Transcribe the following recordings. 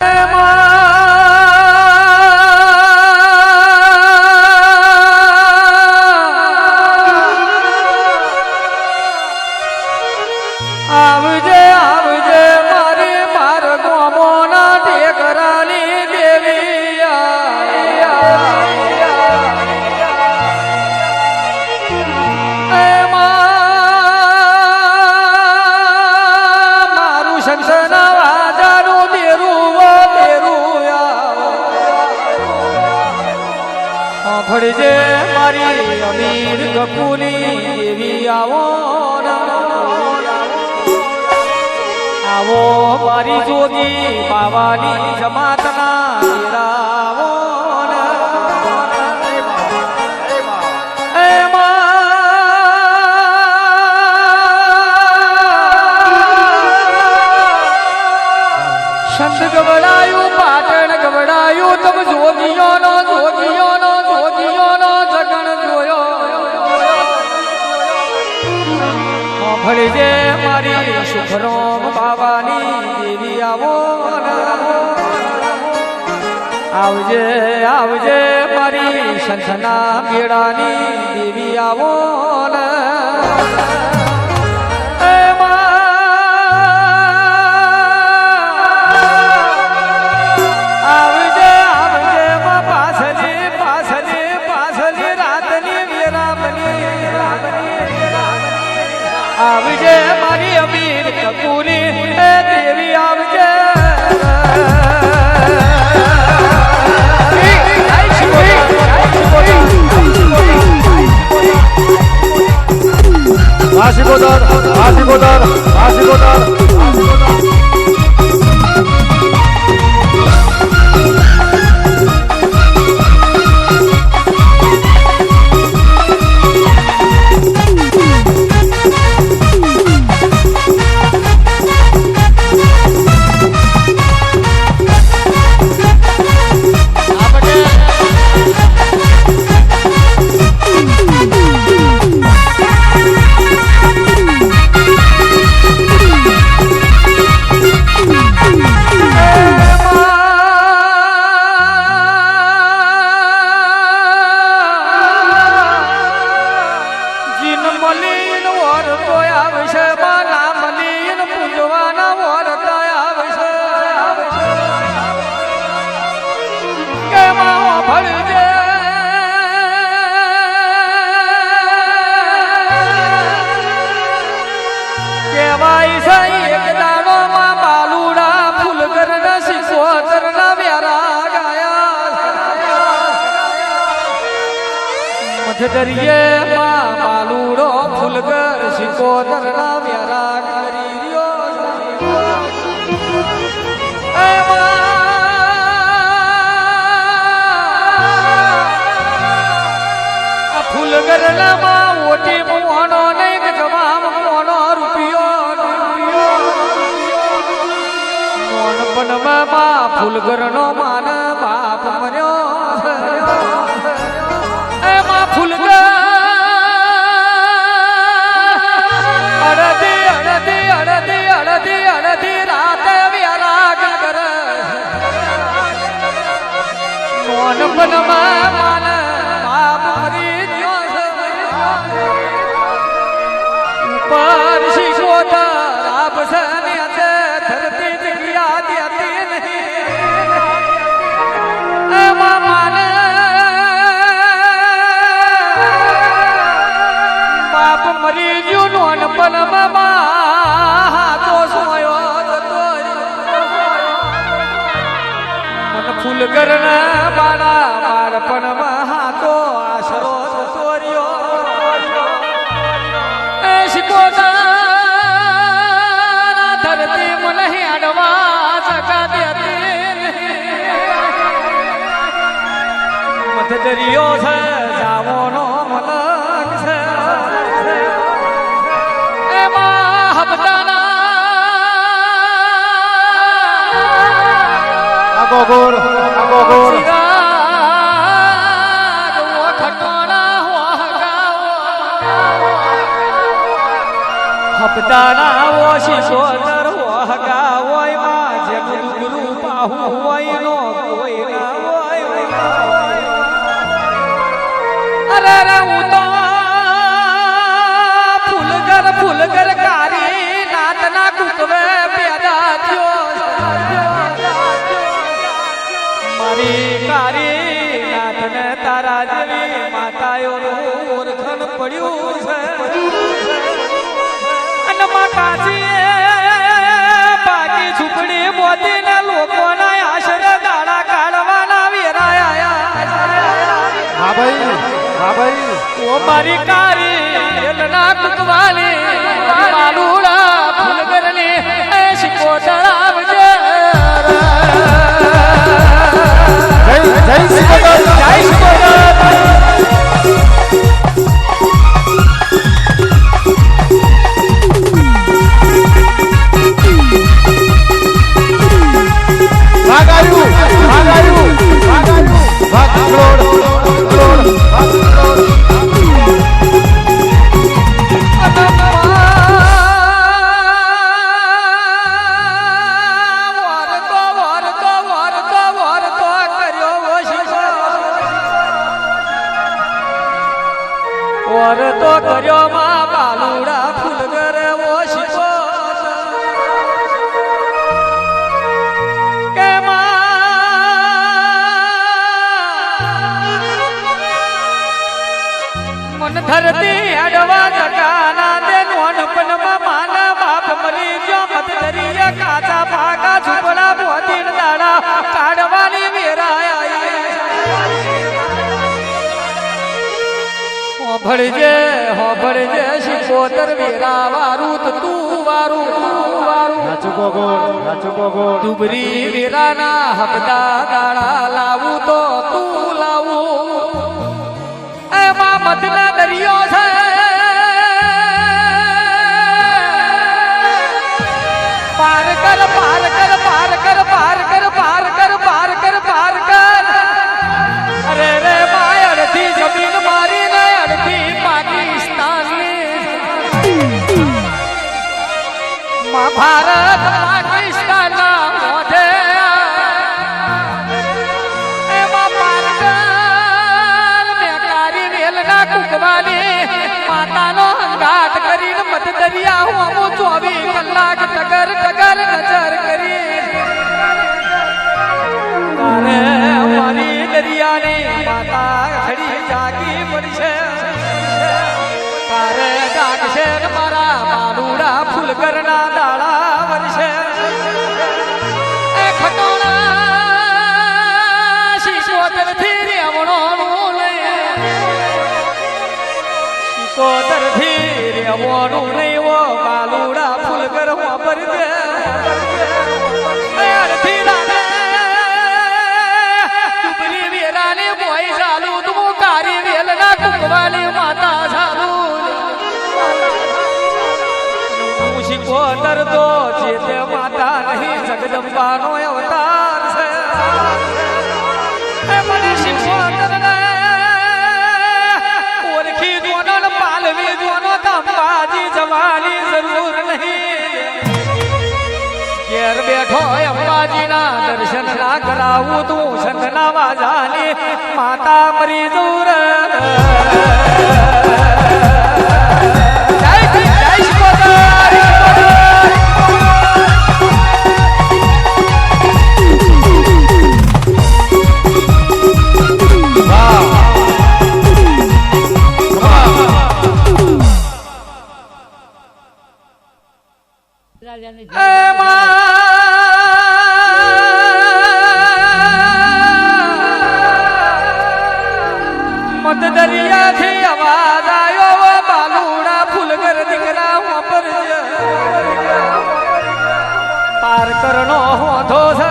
આવજે ફળજે મારી અમીર કપૂરી એવી આવો આવો મારી જોગી બાવાની જમાતના સંત ગવડાયું, પાટણ ગવડાયું, તમ જોગીઓનો ભળજે મારી સુખરોમ બાવાની દેવી આવો. આવજે આવજે મારી સંતના મેળાની દેવી આવો મલીન વર તો માં માલુડો ફૂલગર સિકોતર ના વ્યારા કરી રહ્યો એ માં, આ ફૂલગર ના માં ઓટી મોહનો નહીં જવામ મોહનો રૂપિયો રૂપિયો. મોન પનમાં માં ફૂલગર માન નોનપણમાં હાથો સોયો જતો મન ફૂલ કરના મારા બાળપણમાં હાથો આશરો જતો રહ્યો. એ શિકોતર ધરતી મને હેડવા સકા દેતી મત દરિયો ચિરાગ ઓખટોના હોહગાવો. હપ્તાના ઓશી સોદર હોહગાવો એમાં જેમ ડુંગરું પાવ બાહુ હોય નો તારા દેવી માતાયો ઓરખન પડ્યું છે. અને માતાજી પાકી ઝૂંપડી મોતીને લોકોના આશરે દાડા કાઢવાના વેરાયા. હા ભાઈ હા ભાઈ. ઓ મારી કારી એલના કુકવાલી માલુડા ફૂલગરની એ માં બાલુડા ફૂલગર ઓ શીખો કે મન ધરતી અડવા જગાના દે નોનપનમાં માના બાપ મરી ગયો. મત દરિયા કાચા ભાગા ઝૂંપડા બોધીન દાડા કાઢવાની વેરાયા હોભળજે હોભળજે. શિકોતર વેરા વારું તો તું વારું તું વારું. નાચું ગોગોળ નાચું ગોગોળ ડુબરી વેરાના હપતા દાડા લાવું તો તું લાવું. એમાં મધના દરિયો છે ભારત પાકિસ્તાન મોઢે એમાં પારકર બેકારી માતાનો અંગાટ કરીને મત દરિયા હું અમુ ચોવીસ કલાક ટગર ટગર નજર કરી. દરિયાની માતા ખડી જાગી પડશે તારે બાલુડા ફૂલ કરના દાડા વરસે. એ ખટોળા શીશોતરથી રેવણો લઈ. શીશોતરથી રેવણું બોય ચાલુ તું કારી વેલના કુકવાની શીખોતર તો જે તે માતા નહીં, જગદંબાનો અવતાર છે. એ મને ને ઓળખી જોનો પાલવી દોનો તંબાજી જવાની જરૂર નહીં. ઘેર બેઠો અંબાજીના દર્શન ના કરાવું તું સંતના વાજાની માતા મરી દૂર મત દરિયાથી અવાજ આવ્યો બાલુડા, ફૂલગર દીકરા વાપર પાર કરનો હોધો છે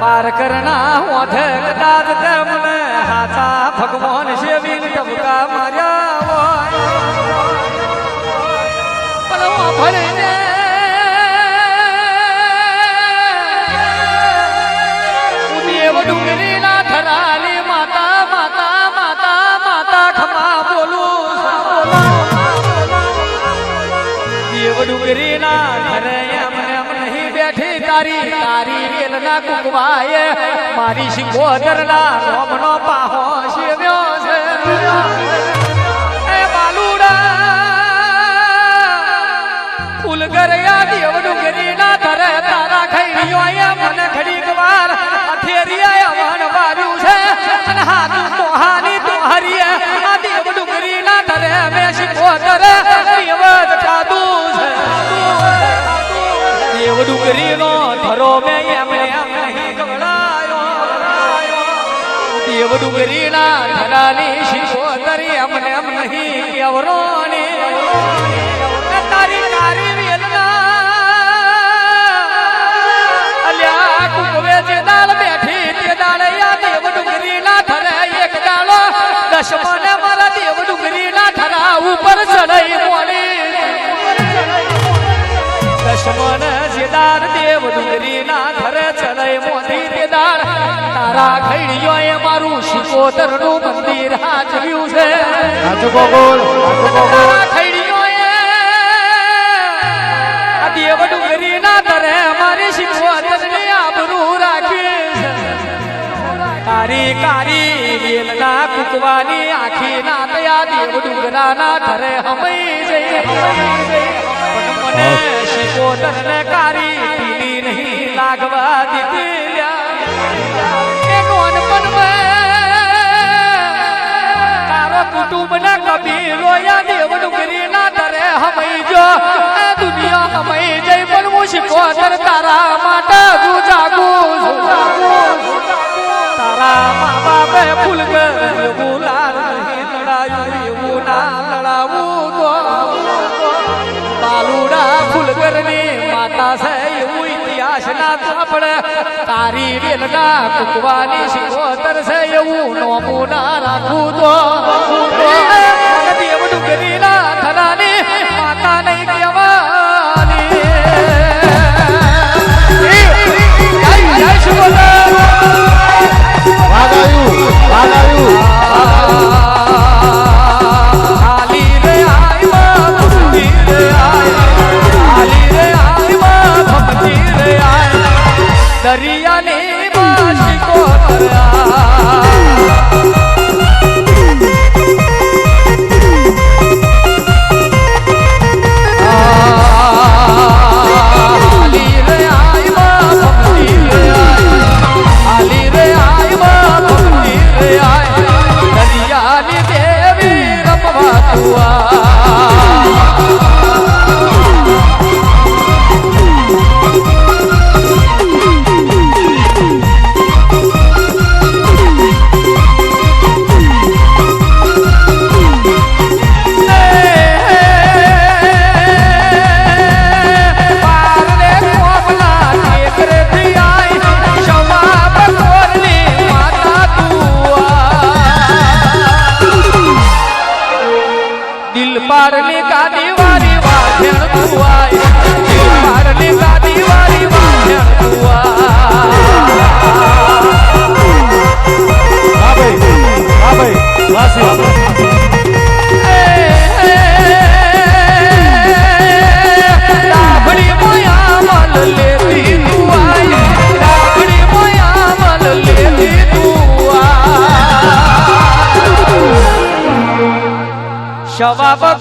પાર કરના હોધે કદાચ તેમને હાથા ભગવાન શેવી ટબકા માર્યા હોય પણ. દેવ ડુંગરીના ઘરે એમ એમ નહીં બેઠી તારી. તારી વેલના કુકવાએ મારી શિકોદરના રોમનો પાહો શિવ્યો છે. ડુંગરીનો ધરો મે એમને એમ નહીં ગવડાયો દેવ ડુંગરીના ધરાની શિકોતરી એમને એમ નહીં કેવરોની તારી તારી વેલના અલ્યા કુકવે જે દાળ બેઠી તે દાળ યા દેવ ડુંગરીના થરે એક દાળો દશમને મારા દેવ ડુંગરીના થરા ઉપર ચડાઈ મોડી દશમન જેદાર દેવ ડુંગરીના ઘરે ચડે મોતી તે તારા ખૈડીઓ એ મારું શિકોતરનું મંદિર હાજર્યું છે. સાચું કહો બોલ સાચું કહો બોલ તારા ખૈડીઓ એ આ દેવ ડુંગરીના ઘરે મારી શિકોતરની આબરૂ રાખી તારી કારી વેલના આખી ના તયા દેવ ડુંગરાના ધરે હમઈ જઈ. મને શિકોદર ને કારી પીલી નહીં લાગવા દીધી કુટુંબ ને કબીરો રોયા દેવ ડુંગરી ના ધરે હમઈ જો. દુનિયા હમઈ જઈ પણ હું શિકોદર તારા માટે ગુજાગુ તારા મા ના લડાવું તો બાલુડા માતા છે એવું ઇતિહાસ ના આપણે તારી વેલના કુકવાની છે એવું નોમું ના રાખવું તો માતા નહીં આવ્યું આવ્યું Baba,